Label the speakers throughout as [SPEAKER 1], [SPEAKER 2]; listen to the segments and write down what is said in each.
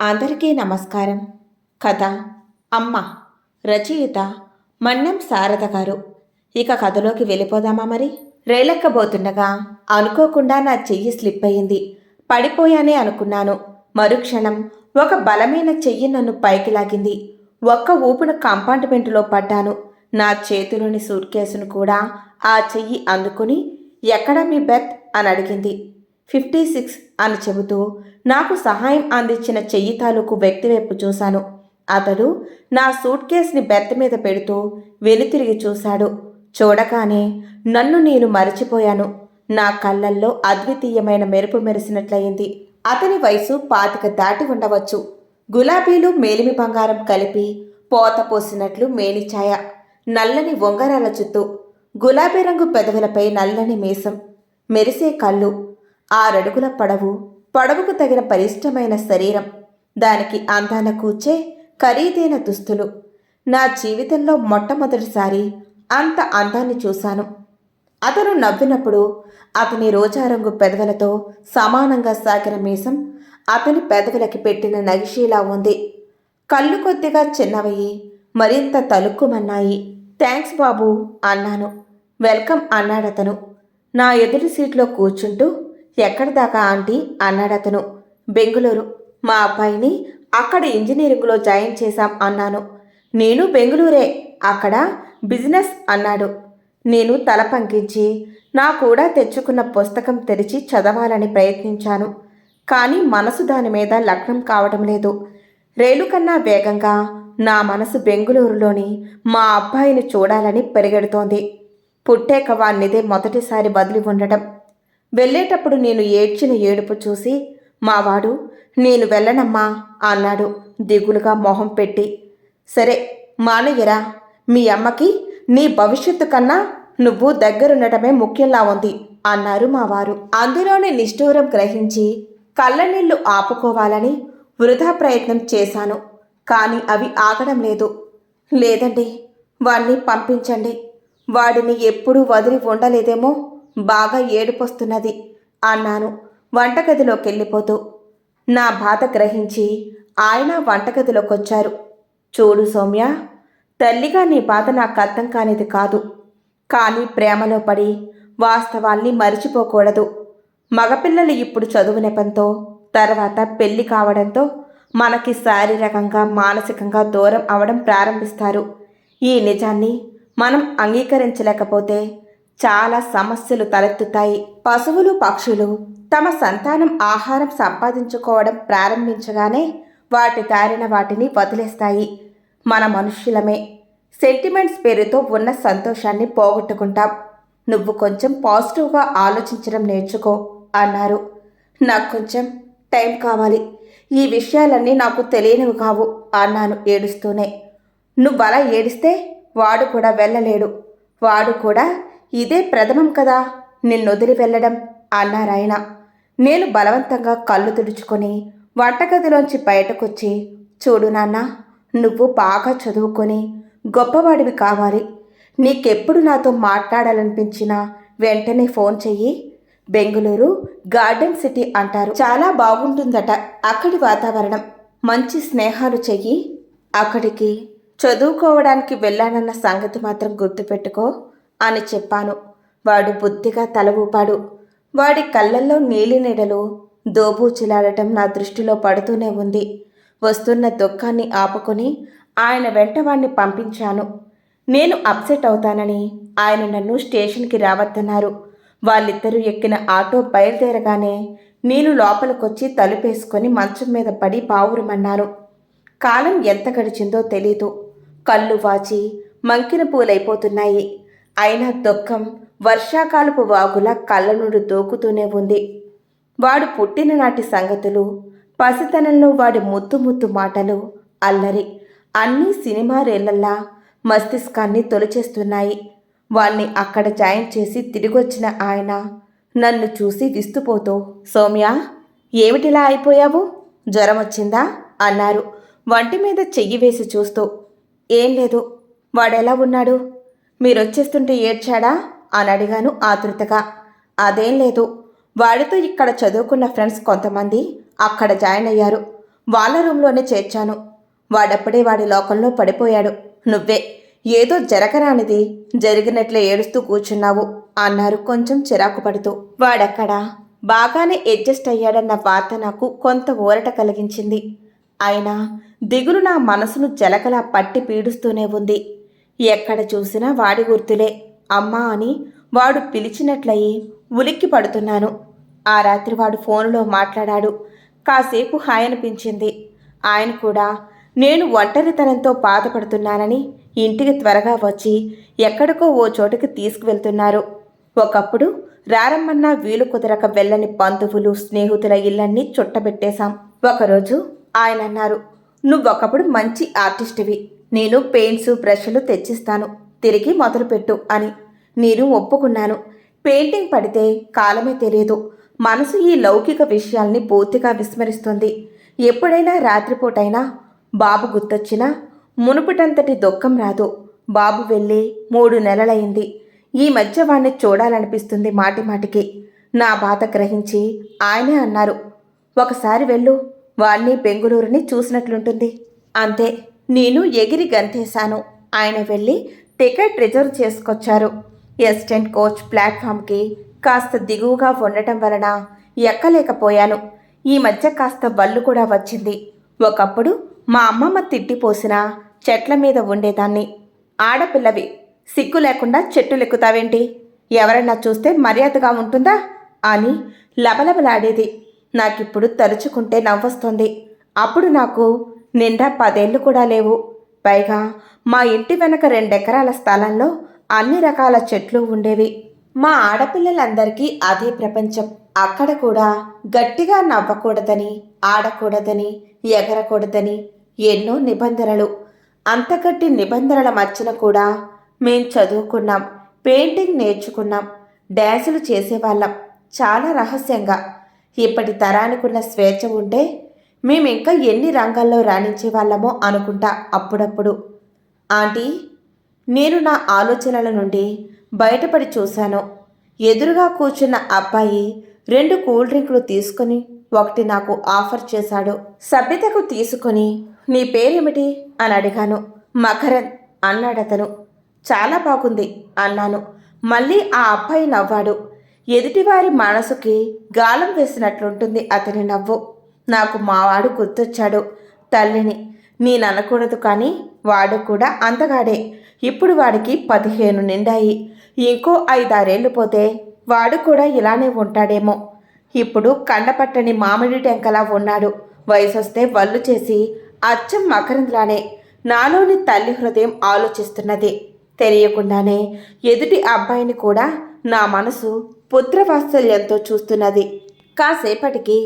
[SPEAKER 1] అందరికీ నమస్కారం. కథ అమ్మ రచయిత మన్నం శారద గారు. ఇక కథలోకి వెళ్ళిపోదామా మరి? రైలెక్కబోతుండగా అనుకోకుండా నా చెయ్యి స్లిప్ అయింది పడిపోయానే అనుకున్నాను. మరుక్షణం ఒక బలమైన చెయ్యి నన్ను పైకి లాగింది. ఒక్క ఊపున కంపార్ట్మెంటులో పడ్డాను. నా చేతిలోని సూట్ కేసును కూడా ఆ చెయ్యి అందుకుని ఎక్కడ మీ బెత్? అని అడిగింది. ఫిఫ్టీ సిక్స్ అని చెబుతూ నాకు సహాయం అందించిన చెయ్యి తాలూకు వ్యక్తి వైపు చూశాను. అతడు నా సూట్ కేస్ని బెర్త్ మీద పెడుతూ వెనుతిరిగి చూశాడు. చూడగానే నన్ను నేను మరచిపోయాను. నా కళ్ళల్లో అద్వితీయమైన మెరుపు మెరిసినట్లయింది. అతని వయసు పాతిక దాటి ఉండవచ్చు. గులాబీలు మేలిమి బంగారం కలిపి పోత పోసినట్లు మేనిఛాయ నల్లని వంగరాల చుట్టూ గులాబీ రంగు పెదవులపై నల్లని మీసం. మెరిసే కళ్ళు. ఆరడుగుల పడవు పడవకు తగిన పరిష్టమైన శరీరం. దానికి అందాన కూర్చే ఖరీదైన దుస్తులు. నా జీవితంలో మొట్టమొదటిసారి అంత అందాన్ని చూశాను. అతను నవ్వినప్పుడు అతని రోజారంగు పెదవులతో సమానంగా సాగిన మీసం అతని పెదవులకి పెట్టిన నగిషీలా ఉంది. కళ్ళు కొద్దిగా చిన్నవయ్యి మరింత తలుక్కుమన్నాయి. థ్యాంక్స్ బాబు అన్నాను. వెల్కమ్ అన్నాడతను. నా ఎదుటి సీట్లో కూర్చుంటూ ఎక్కడి దాకా ఆంటీ? అన్నాడతను. బెంగుళూరు. మా అబ్బాయిని అక్కడ ఇంజనీరింగ్లో జాయిన్ చేశాం అన్నాను. నేను బెంగుళూరే. అక్కడ బిజినెస్ అన్నాడు. నేను తల పంకించి నా కూడా తెచ్చుకున్న పుస్తకం తెరిచి చదవాలని ప్రయత్నించాను. కానీ మనసు దాని మీద లగ్నం కావటం లేదు. రేలు కన్నా వేగంగా నా మనసు బెంగుళూరులోని మా అబ్బాయిని చూడాలని పెరిగెడుతోంది. పుట్టాక వాణ్ణిదే మొదటిసారి వదిలి ఉండటం. వెళ్ళేటప్పుడు నేను ఏడ్చిన ఏడుపు చూసి మావాడు నేను వెళ్ళనమ్మా అన్నాడు దిగులుగా మొహం పెట్టి. సరే మానయ్యరా మీ అమ్మకి నీ భవిష్యత్తు కన్నా నువ్వు దగ్గరుండటమే ముఖ్యంలా ఉంది అన్నారు మా వారు అందులోని నిష్ఠూరం గ్రహించి కళ్ళనీళ్ళు ఆపుకోవాలని వృధా ప్రయత్నం చేశాను కానీ అవి ఆగడం లేదు. లేదండి వాణ్ణి పంపించండి. వాడిని ఎప్పుడూ వదిలి ఉండలేదేమో బాగా ఏడుపొస్తున్నది అన్నాను వంటగదిలోకి వెళ్ళిపోతూ నా బాధ గ్రహించి ఆయన వంటగదిలోకొచ్చారు. చూడు సౌమ్య తల్లిగా నీ బాధ నాకు అర్థం కానిది కాదు. కానీ ప్రేమలో పడి వాస్తవాల్ని మరిచిపోకూడదు. మగపిల్లలు ఇప్పుడు చదువు నెపంతో తర్వాత పెళ్ళి కావడంతో మనకి శారీరకంగా మానసికంగా దూరం అవడం ప్రారంభిస్తారు. ఈ నిజాన్ని మనం అంగీకరించలేకపోతే చాలా సమస్యలు తలెత్తుతాయి. పశువులు పక్షులు తమ సంతానం ఆహారం సంపాదించుకోవడం ప్రారంభించగానే వాటి దారిన వాటిని వదిలేస్తాయి. మన మనుష్యులమే. సెంటిమెంట్స్ పేరుతో ఉన్న సంతోషాన్ని పోగొట్టుకుంటాం. నువ్వు కొంచెం పాజిటివ్గా ఆలోచించడం నేర్చుకో అన్నారు. నాకు కొంచెం టైం కావాలి. ఈ విషయాలన్నీ నాకు తెలియనివి కావు అన్నాను ఏడుస్తూనే. నువ్వు అలా ఏడిస్తే వాడు కూడా వెళ్ళలేడు. వాడు కూడా ఇదే ప్రథమం కదా నిన్నొదిలి వెళ్ళడం అన్నారాయన. నేను బలవంతంగా కళ్ళు తుడుచుకొని వంటగదిలోంచి బయటకొచ్చి చూడు నాన్న నువ్వు బాగా చదువుకొని గొప్పవాడివి కావాలి. నీకెప్పుడు నాతో మాట్లాడాలనిపించినా వెంటనే ఫోన్ చెయ్యి. బెంగళూరు గార్డెన్ సిటీ అంటారు. చాలా బాగుంటుందట అక్కడి వాతావరణం. మంచి స్నేహాలు చెయ్యి. అక్కడికి చదువుకోవడానికి వెళ్ళానన్న సంగతి మాత్రం గుర్తుపెట్టుకో. అని చెప్పాను. వాడు బుద్ధిగా తల ఊపాడు. వాడి కళ్ళల్లో నీలి నీడలు దోబూచిలాడటం నా దృష్టిలో పడుతూనే ఉంది. వస్తున్న దుఃఖాన్ని ఆపుకొని ఆయన వెంట వాణ్ణి పంపించాను. నేను అప్సెట్ అవుతానని ఆయన నన్ను స్టేషన్కి రావద్దన్నారు. వాళ్ళిద్దరూ ఎక్కిన ఆటో బయలుదేరగానే నేను లోపలికొచ్చి తలుపేసుకొని మంచం మీద పడి పావురమన్నారు. కాలం ఎంత గడిచిందో తెలీదు. కళ్ళు వాచి మంకిన పూలైపోతున్నాయి. అయినా దుఃఖం వర్షాకాలపు వాగులా కళ్ళ నుండి దోకుతూనే ఉంది. వాడు పుట్టిన నాటి సంగతులు పసితనంలో వాడి ముద్దు ముద్దు మాటలు అల్లరి. అన్నీ సినిమా రేళ్ళల్లా మస్తిష్కాన్ని తొలిచేస్తున్నాయి. వాణ్ణి అక్కడ జాయిన్ చేసి తిరిగొచ్చిన ఆయన నన్ను చూసి విస్తుపోతూ సౌమ్య ఏమిటిలా అయిపోయావు? జ్వరం వచ్చిందా? అన్నారు. వంటి మీద చెయ్యి వేసి చూస్తూ ఏం లేదు. వాడెలా ఉన్నాడు? మీరొచ్చేస్తుంటే ఏడ్చాడా? అని అడిగాను ఆతృతగా. అదేం లేదు. వాడితో ఇక్కడ చదువుకున్న ఫ్రెండ్స్ కొంతమంది అక్కడ జాయిన్ అయ్యారు. వాళ్ళ రూమ్లోనే చేర్చాను. వాడప్పుడే వాడి లోకంలో పడిపోయాడు. నువ్వే ఏదో జరగరానిది జరిగినట్లే ఏడుస్తూ కూర్చున్నావు అన్నారు కొంచెం చిరాకు పడుతూ. వాడక్కడ బాగానే అడ్జస్ట్ అయ్యాడన్న వార్త నాకు కొంత ఊరట కలిగించింది. అయినా దిగులు నా మనసును జలకలా పట్టి పీడుస్తూనే ఉంది. ఎక్కడ చూసినా వాడి గుర్తులే. అమ్మా అని వాడు పిలిచినట్లయి ఉలిక్కి పడుతున్నాను. ఆ రాత్రి వాడు ఫోనులో మాట్లాడాడు. కాసేపు హాయ్ అనిపించింది ఆయన కూడా నేను ఒంటరితనంతో బాధపడుతున్నానని ఇంటికి త్వరగా వచ్చి ఎక్కడికో ఓ చోటుకి తీసుకువెళ్తున్నారు. ఒకప్పుడు రారమ్మన్నా వీలు కుదరక వెళ్ళని బంధువులు స్నేహితుల ఇళ్ళన్నీ చుట్టబెట్టేశాం. ఒకరోజు ఆయన అన్నారు నువ్వొకప్పుడు మంచి ఆర్టిస్టువి. నేను పెయింట్స్ బ్రష్లు తెచ్చిస్తాను. తిరిగి మొదలుపెట్టు అని నేను ఒప్పుకున్నాను. పెయింటింగ్ పడితే కాలమే తెలియదు మనసు ఈ లౌకిక విషయాల్ని పూర్తిగా విస్మరిస్తుంది. ఎప్పుడైనా రాత్రిపూటైనా బాబు గుర్తొచ్చినా మునుపటంతటి దుఃఖం రాదు. బాబు వెళ్ళి మూడు నెలలైంది. ఈ మధ్య వాణ్ణి చూడాలనిపిస్తుంది మాటి మాటికి. నా బాధ గ్రహించి ఆయనే అన్నారు. ఒకసారి వెళ్ళు. వాణ్ణి బెంగుళూరుని చూసినట్లుంటుంది. అంతే. నేను ఎగిరి గంతేశాను. ఆయన వెళ్ళి టికెట్ రిజర్వ్ చేసుకొచ్చారు. ఎస్టెంట్ కోచ్ ప్లాట్ఫామ్కి కాస్త దిగువగా ఉండటం వలన ఎక్కలేకపోయాను. ఈ మధ్య కాస్త బళ్ళు కూడా వచ్చింది. ఒకప్పుడు మా అమ్మమ్మ తిట్టిపోసిన చెట్ల మీద ఉండేదాన్ని. ఆడపిల్లవి సిగ్గు లేకుండా చెట్టులెక్కుతావేంటి? ఎవరన్నా చూస్తే మర్యాదగా ఉంటుందా? అని లబలబలాడేది. నాకిప్పుడు తలుచుకుంటే నవ్వొస్తుంది. అప్పుడు నాకు నిండా పదేళ్ళు కూడా లేవు. పైగా మా ఇంటి వెనక రెండెకరాల స్థలంలో అన్ని రకాల చెట్లు ఉండేవి. మా ఆడపిల్లలందరికీ అదే ప్రపంచం. అక్కడ కూడా గట్టిగా నవ్వకూడదని ఆడకూడదని ఎగరకూడదని ఎన్నో నిబంధనలు. అంతగట్టి నిబంధనల మధ్యన కూడా మేం చదువుకున్నాం పెయింటింగ్ నేర్చుకున్నాం డ్యాన్సులు చేసేవాళ్ళం. చాలా రహస్యంగా. ఇప్పటి తరానికున్న స్వేచ్ఛ ఉంటే మేము ఇంకా ఎన్ని రంగాల్లో రాణించే వాళ్ళమో అనుకుంటా అప్పుడప్పుడు. ఆంటీ నేను నా ఆలోచనల నుండి బయటపడి చూశాను. ఎదురుగా కూర్చున్న అబ్బాయి రెండు కూల్ డ్రింకులు తీసుకొని ఒకటి నాకు ఆఫర్ చేశాడు. సభ్యతకు తీసుకొని నీ పేరేమిటి? అని అడిగాను. మకరన్ అన్నాడతను చాలా బాగుంది అన్నాను. మళ్ళీ ఆ అబ్బాయి నవ్వాడు. ఎదుటివారి మనసుకి గాలం వేసినట్లుంటుంది అతని నవ్వు. నాకు మావాడు గుర్తొచ్చాడు. తల్లిని నేననకూడదు కానీ వాడు కూడా అందగాడే. ఇప్పుడు వాడికి పదిహేను నిండాయి. ఇంకో ఐదారేళ్ళు పోతే వాడు కూడా ఇలానే ఉంటాడేమో. ఇప్పుడు కండపట్టని మామిడి టెంకలా ఉన్నాడు. వయసొస్తే వల్లు చేసి అచ్చం మకరంద్లానే నాలోని తల్లి హృదయం ఆలోచిస్తున్నది. తెలియకుండానే ఎదుటి అబ్బాయిని కూడా నా మనసు పుత్రవాత్సల్యంతో చూస్తున్నది. కాసేపటికి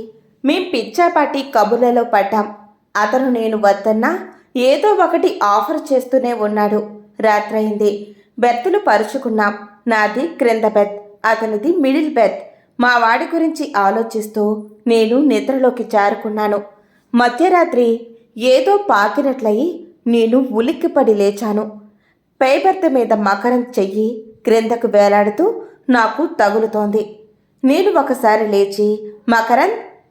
[SPEAKER 1] మేం పిచ్చాపాటి కబుర్లలో పడ్డాం. అతను నేను వద్దన్నా ఏదో ఒకటి ఆఫర్ చేస్తూనే ఉన్నాడు. రాత్రైంది బెర్తులు పరుచుకున్నాం. నాది క్రింద బెత్ అతనిది మిడిల్ బెత్ మా వాడి గురించి ఆలోచిస్తూ నేను నిద్రలోకి జారుకున్నాను. మధ్యరాత్రి ఏదో పాకినట్లయి నేను ఉలిక్కిపడి లేచాను. పైబర్త మీద మకరం చెయ్యి క్రిందకు వేలాడుతూ నాకు తగులుతోంది. నేను ఒకసారి లేచి మకరం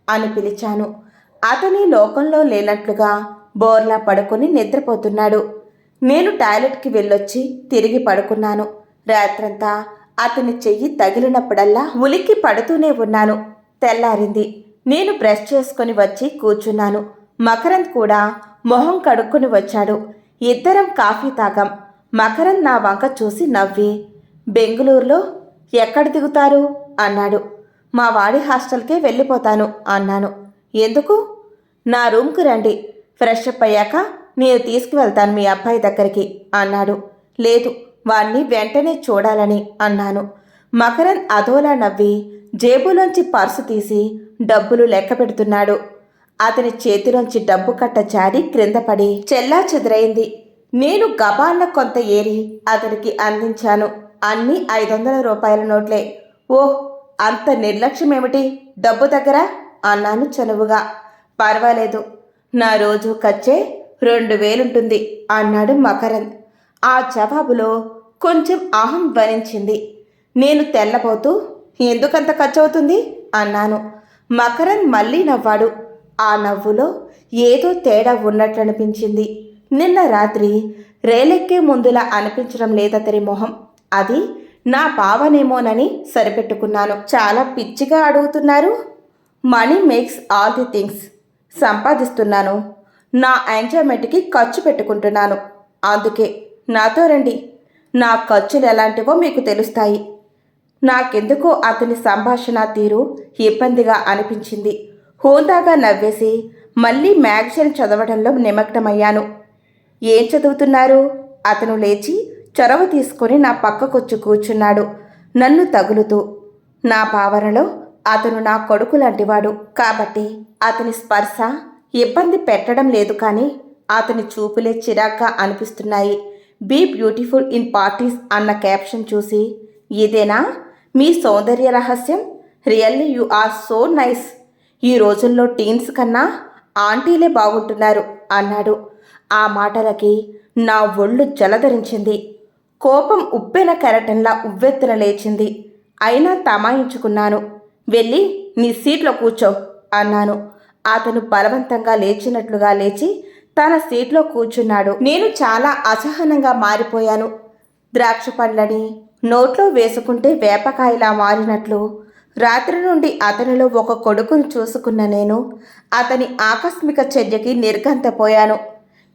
[SPEAKER 1] అని పిలిచాను. అతని లోకంలో లేనట్లుగా బోర్లా పడుకుని నిద్రపోతున్నాడు. నేను టాయిలెట్కి వెళ్ళొచ్చి తిరిగి పడుకున్నాను. రాత్రంతా అతని చెయ్యి తగిలినప్పుడల్లా ఉలిక్కి పడుతూనే ఉన్నాను. తెల్లారింది. నేను బ్రష్ చేసుకొని వచ్చి కూర్చున్నాను. మకరంద్ కూడా మొహం కడుక్కొని వచ్చాడు. ఇద్దరం కాఫీ తాగాం. మకరంద్ నా వంక చూసి నవ్వి బెంగుళూరులో ఎక్కడ దిగుతారు? అన్నాడు. మా వాడి హాస్టల్కే వెళ్ళిపోతాను అన్నాను. ఎందుకు? నా రూమ్కు రండి. ఫ్రెష్ అప్ అయ్యాక నేను తీసుకువెళ్తాను మీ అబ్బాయి దగ్గరికి అన్నాడు. లేదు వాణ్ణి వెంటనే చూడాలని అన్నాను. మకరన్ అదోలా నవ్వి జేబులోంచి పర్సు తీసి డబ్బులు లెక్క పెడుతున్నాడు. అతని చేతిలోంచి డబ్బు కట్ట జారి క్రింద పడి చెల్లా చెదరైంది. నేను గబాన్న కొంత ఏరి అతనికి అందించాను. అన్నీ ఐదు వందల రూపాయల నోట్లే. ఓహ్ అంత నిర్లక్ష్యం ఏమిటి? డబ్బు దగ్గర అన్నాను చనువుగా. పర్వాలేదు. నా రోజు ఖర్చే రెండు వేలుంటుంది అన్నాడు మకరంద్ ఆ జవాబులో కొంచెం అహం భరించింది నేను తెల్లబోతూ ఎందుకంత ఖర్చు అవుతుంది అన్నాను. మకరంద్ మళ్ళీ నవ్వాడు. ఆ నవ్వులో ఏదో తేడా ఉన్నట్లనిపించింది. నిన్న రాత్రి రేలెక్కే ముందులా అనిపించడం లేదతని మొహం. అది నా భావనేమోనని సరిపెట్టుకున్నాను. చాలా పిచ్చిగా అడుగుతున్నారు. Money makes all the things సంపాదిస్తున్నాను. నా ఎంజాయ్మెంట్కి ఖర్చు పెట్టుకుంటున్నాను. అందుకే నాతో రండి. నా ఖర్చులు ఎలాంటివో మీకు తెలుస్తాయి. నాకెందుకో అతని సంభాషణ తీరు ఇబ్బందిగా అనిపించింది. హోందాగా నవ్వేసి మళ్ళీ మ్యాగజైన్ చదవడంలో నిమగ్నమయ్యాను. ఏం చదువుతున్నారు? అతను లేచి చొరవ తీసుకొని నా పక్కకొచ్చి కూర్చున్నాడు. నన్ను తగులుతూ నా భావనలో అతను నా కొడుకు లాంటివాడు కాబట్టి అతని స్పర్శ ఇబ్బంది పెట్టడం లేదు కానీ అతని చూపులే చిరాగ్గా అనిపిస్తున్నాయి. బీ బ్యూటిఫుల్ ఇన్ పార్టీస్ అన్న క్యాప్షన్ చూసి ఇదేనా? మీ సౌందర్య రహస్యం? Really you are so nice. ఈ రోజుల్లో టీన్స్ కన్నా ఆంటీలే బాగుంటున్నారు అన్నాడు. ఆ మాటలకి నా ఒళ్ళు జలధరించింది. కోపం ఉప్పెన కెరటంలా ఉవ్వెత్తున లేచింది. అయినా తమాయించుకున్నాను. వెళ్ళి నీ సీట్లో కూర్చో అన్నాను. అతను బలవంతంగా లేచినట్లుగా లేచి తన సీట్లో కూర్చున్నాడు. నేను చాలా అసహనంగా మారిపోయాను. ద్రాక్ష పండ్లని నోట్లో వేసుకుంటే వేపకాయలా మారినట్లు రాత్రి నుండి అతనిలో ఒక కొడుకును చూసుకున్న నేను అతని ఆకస్మిక చర్యకి నిర్గంతపోయాను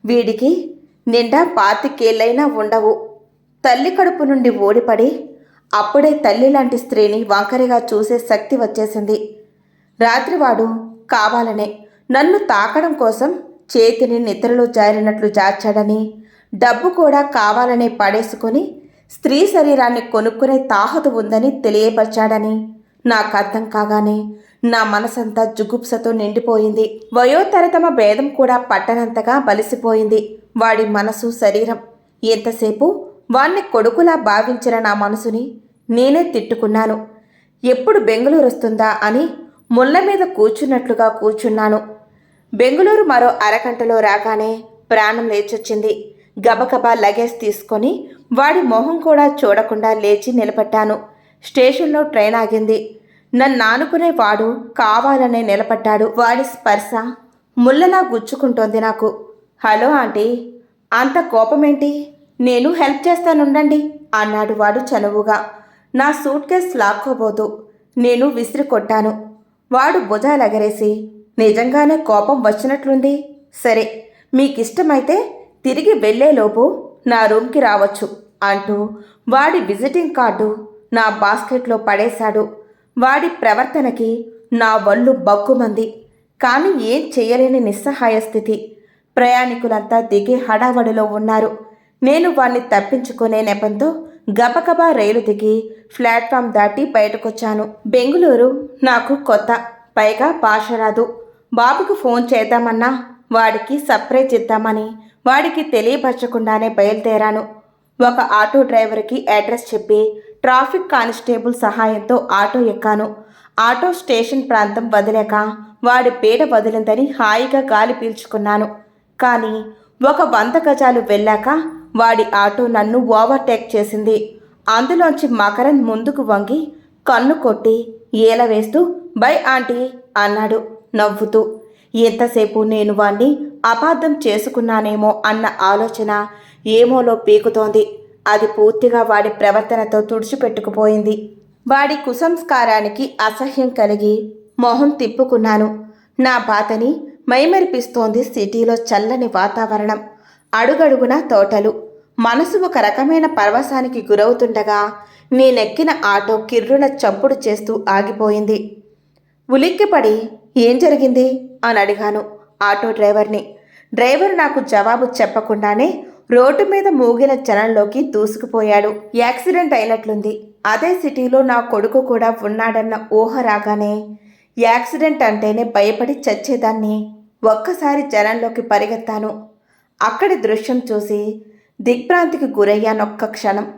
[SPEAKER 1] వీడికి నిండా పాతికేళ్ళైనా ఉండవు. తల్లి కడుపు నుండి ఓడిపడి అప్పుడే తల్లి లాంటి స్త్రీని వంకరిగా చూసే శక్తి వచ్చేసింది. రాత్రివాడు కావాలనే నన్ను తాకడం కోసం చేతిని నిద్రలో జారినట్లు జార్చాడని డబ్బు కూడా కావాలనే పడేసుకొని స్త్రీ శరీరాన్ని కొనుక్కునే తాహత ఉందని తెలియపరిచాడని నాకు అర్థం కాగానే నా మనసంతా జుగుప్సతో నిండిపోయింది. వయోతరతమ భేదం కూడా పట్టనంతగా బలిసిపోయింది. వాడి మనసు శరీరం ఎంతసేపు వాణ్ణి కొడుకులా భావించిన నా మనసుని నేనే తిట్టుకున్నాను. ఎప్పుడు బెంగళూరు వస్తుందా అని ముళ్ళ మీద కూర్చున్నట్లుగా కూర్చున్నాను. బెంగళూరు మరో అరగంటలో రాగానే ప్రాణం లేచొచ్చింది. గబగబా లగేజ్ తీసుకొని వాడి మొహం కూడా చూడకుండా లేచి నిలబెట్టాను స్టేషన్లో ట్రైన్ ఆగింది. నన్ను ఆనుకునే వాడు కావాలనే నిలబడ్డాడు. వాడి స్పర్శ ముళ్ళలా గుచ్చుకుంటోంది నాకు. హలో ఆంటీ అంత కోపమేంటి? నేను హెల్ప్ చేస్తానుండండి అన్నాడు వాడు చనువుగా. నా సూట్ కేస్ లాక్కోబోతూ నేను విసిరి కొట్టాను. వాడు భుజాలెగరేసి నిజంగానే కోపం వచ్చినట్లుంది? సరే మీకిష్టమైతే తిరిగి వెళ్ళేలోపు నా రూమ్కి రావచ్చు అంటూ వాడి విజిటింగ్ కార్డు నా బాస్కెట్లో పడేశాడు. వాడి ప్రవర్తనకి నా వళ్ళు బగ్గుమంది కానీ ఏం చేయలేని నిస్సహాయ స్థితి. ప్రయాణికులంతా దిగే హడావడిలో ఉన్నారు. నేను వాణ్ణి తప్పించుకునే నెపంతో గబగబా రైలు దిగి ప్లాట్ఫామ్ దాటి బయటకొచ్చాను. బెంగుళూరు నాకు కొత్త పైగా భాష రాదు. బాబుకు ఫోన్ చేద్దామన్నా వాడికి సర్ప్రైజ్ ఇద్దామని వాడికి తెలియపరచకుండానే బయలుదేరాను. ఒక ఆటో డ్రైవర్కి అడ్రస్ చెప్పి ట్రాఫిక్ కానిస్టేబుల్ సహాయంతో ఆటో ఎక్కాను. ఆటో స్టేషన్ ప్రాంతం వదిలేక వాడి పీడ వదిలిందని హాయిగా గాలి పీల్చుకున్నాను. కానీ ఒక వంద గజాలు వెళ్ళాక వాడి ఆటో నన్ను ఓవర్టేక్ చేసింది. అందులోంచి మకరన్ ముందుకు వంగి కన్ను కొట్టి ఏల వేస్తూ బై ఆంటీ అన్నాడు నవ్వుతూ. ఎంతసేపు నేను వాణ్ణి అపార్థం చేసుకున్నానేమో అన్న ఆలోచన ఏమోలో పీకుతోంది. అది పూర్తిగా వాడి ప్రవర్తనతో తుడిచిపెట్టుకుపోయింది. వాడి కుసంస్కారానికి అసహ్యం కలిగి మొహం తిప్పుకున్నాను. నా బాధని మైమరిపిస్తోంది సిటీలో చల్లని వాతావరణం. అడుగడుగునా తోటలు. మనసు ఒక రకమైన పరవశానికి గురవుతుండగా నేనెక్కిన ఆటో కిర్రున చప్పుడు చేస్తూ ఆగిపోయింది. ఉలిక్కిపడి ఏం జరిగింది? అని అడిగాను ఆటో డ్రైవర్ని. డ్రైవర్ నాకు జవాబు చెప్పకుండానే రోడ్డు మీద మూగిన జనంలోకి దూసుకుపోయాడు. యాక్సిడెంట్ అయినట్లుంది. అదే సిటీలో నా కొడుకు కూడా ఉన్నాడన్న ఊహ రాగానే యాక్సిడెంట్ అంటేనే భయపడి చచ్చేదాన్ని. ఒక్కసారి జనంలోకి పరిగెత్తాను. అక్కడి దృశ్యం చూసి దిగ్భ్రాంతికి గురయ్యానొక్క క్షణం.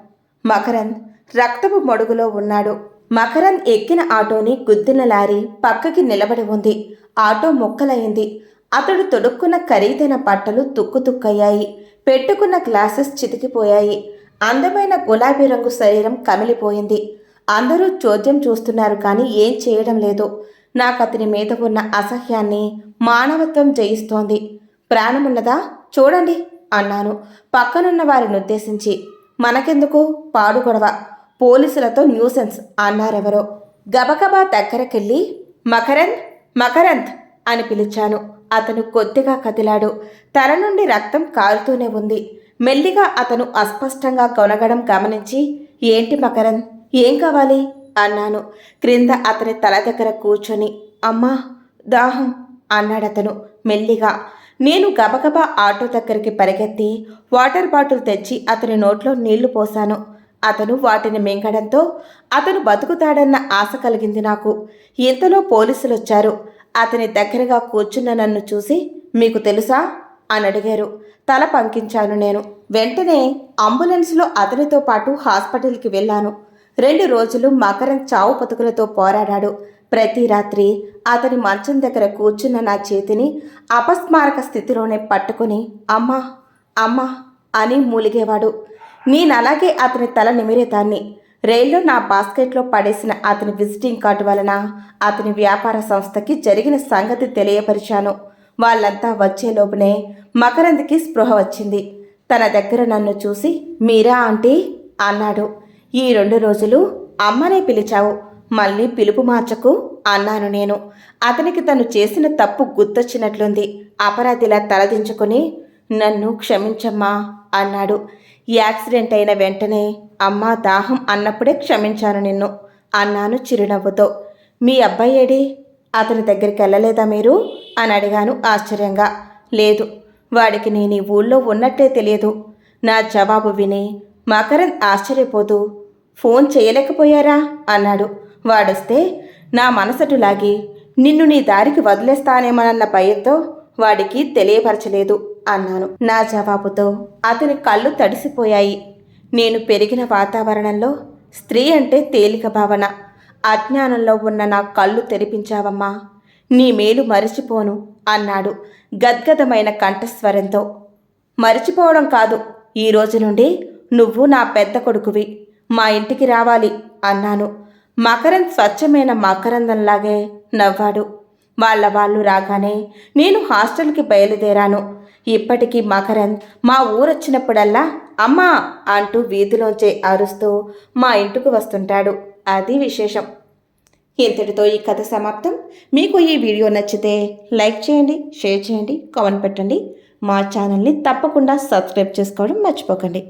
[SPEAKER 1] మకరన్ రక్తపు మడుగులో ఉన్నాడు. మకరన్ ఎక్కిన ఆటోని గుద్దిన లారీ పక్కకి నిలబడి ఉంది. ఆటో ముక్కలయింది అతడు తొడుక్కున్న ఖరీదైన బట్టలు తుక్కుతుక్కయ్యాయి పెట్టుకున్న గ్లాసెస్ చితికిపోయాయి. అందమైన గులాబీ రంగు శరీరం కమిలిపోయింది. అందరూ చోద్యం చూస్తున్నారు కానీ ఏం చేయడం లేదు. నాకు అతని మీద ఉన్న అసహ్యాన్ని మానవత్వం జయిస్తోంది. ప్రాణమున్నదా? చూడండి అన్నాను. పక్కనున్న వారిని ఉద్దేశించి మనకెందుకు పాడు గొడవ? పోలీసులతో న్యూసెన్స్ అన్నారెవరో. గబగబా దగ్గరకెళ్ళి మకరంద్ మకరంద్ అని పిలిచాను. అతను కొద్దిగా కదిలాడు. తల నుండి రక్తం కారుతూనే ఉంది. మెల్లిగా అతను అస్పష్టంగా కొనగడం గమనించి ఏంటి మకరంద్ ఏం కావాలి? అన్నాను. క్రింద అతని తల దగ్గర కూర్చొని అమ్మా దాహం అన్నాడతను మెల్లిగా. నేను గబగబా ఆటో దగ్గరికి పరిగెత్తి వాటర్ బాటిల్ తెచ్చి అతని నోట్లో నీళ్ళు పోశాను. అతను వాటిని మింగడంతో అతను బతుకుతాడన్న ఆశ కలిగింది నాకు. ఇంతలో పోలీసులు వచ్చారు అతని దగ్గరగా కూర్చున్న నన్ను చూసి మీకు తెలుసా? అని అడిగారు. తల పంకించాను నేను. వెంటనే అంబులెన్స్లో అతనితో పాటు హాస్పిటల్కి వెళ్ళాను. రెండు రోజులు మకరం చావు బతుకులతో పోరాడాడు. ప్రతి రాత్రి అతని మంచం దగ్గర కూర్చున్న నా చేతిని అపస్మారక స్థితిలోనే పట్టుకుని అమ్మా అమ్మా అని మూలిగేవాడు. నేనలాగే అతని తల నిమిరేదాన్ని. రైల్లో నా బాస్కెట్లో పడేసిన అతని విజిటింగ్ కార్డు వలన అతని వ్యాపార సంస్థకి జరిగిన సంగతి తెలియపరిచాను. వాళ్ళంతా వచ్చేలోపునే మకరంద్కి స్పృహ వచ్చింది. తన దగ్గర నన్ను చూసి మీరా ఆంటీ? అన్నాడు. ఈ రెండు రోజులు అమ్మనే పిలిచావు. మళ్ళీ పిలుపు మార్చకు అన్నాను నేను. అతనికి తను చేసిన తప్పు గుర్తొచ్చినట్లుంది. అపరాధిలా తలదించుకొని నన్ను క్షమించమ్మా అన్నాడు. యాక్సిడెంట్ అయిన వెంటనే అమ్మా దాహం అన్నప్పుడే క్షమించాను నిన్ను అన్నాను చిరునవ్వుతో. మీ అబ్బాయి ఏడి? అతని దగ్గరికి వెళ్ళలేదా మీరు? అని అడిగాను ఆశ్చర్యంగా. లేదు వాడికి నేను ఈ ఊళ్ళో ఉన్నట్టే తెలియదు. నా జవాబు విని మకరంద్ ఆశ్చర్యపోతూ ఫోన్ చేయలేకపోయారా? అన్నాడు. వాడొస్తే నా మనసటు లాగి నిన్ను నీ దారికి వదిలేస్తానేమోనన్న భయంతో వాడికి తెలియపరచలేదు అన్నాను. నా జవాబుతో అతని కళ్ళు తడిసిపోయాయి. నేను పెరిగిన వాతావరణంలో స్త్రీ అంటే తేలిక భావన. అజ్ఞానంలో ఉన్న నా కళ్ళు తెరిపించావమ్మా. నీ మేలు మరిచిపోను అన్నాడు గద్గదమైన కంఠస్వరంతో. మరిచిపోవడం కాదు ఈ రోజు నుండి నువ్వు నా పెద్ద కొడుకువి. మా ఇంటికి రావాలి అన్నాను. మకరం స్వచ్ఛమైన మకరందంలాగే నవ్వాడు. వాళ్ళ వాళ్ళు రాగానే నేను హాస్టల్కి బయలుదేరాను. ఇప్పటికీ మకరంద్ మా ఊరొచ్చినప్పుడల్లా అమ్మా అంటూ వీధిలోంచే అరుస్తూ మా ఇంటికి వస్తుంటాడు. అది విశేషం. ఇంతటితో ఈ కథ సమాప్తం. మీకు ఈ వీడియో నచ్చితే లైక్ చేయండి షేర్ చేయండి కామెంట్ పెట్టండి. మా ఛానల్ని తప్పకుండా సబ్స్క్రైబ్ చేసుకోవడం మర్చిపోకండి.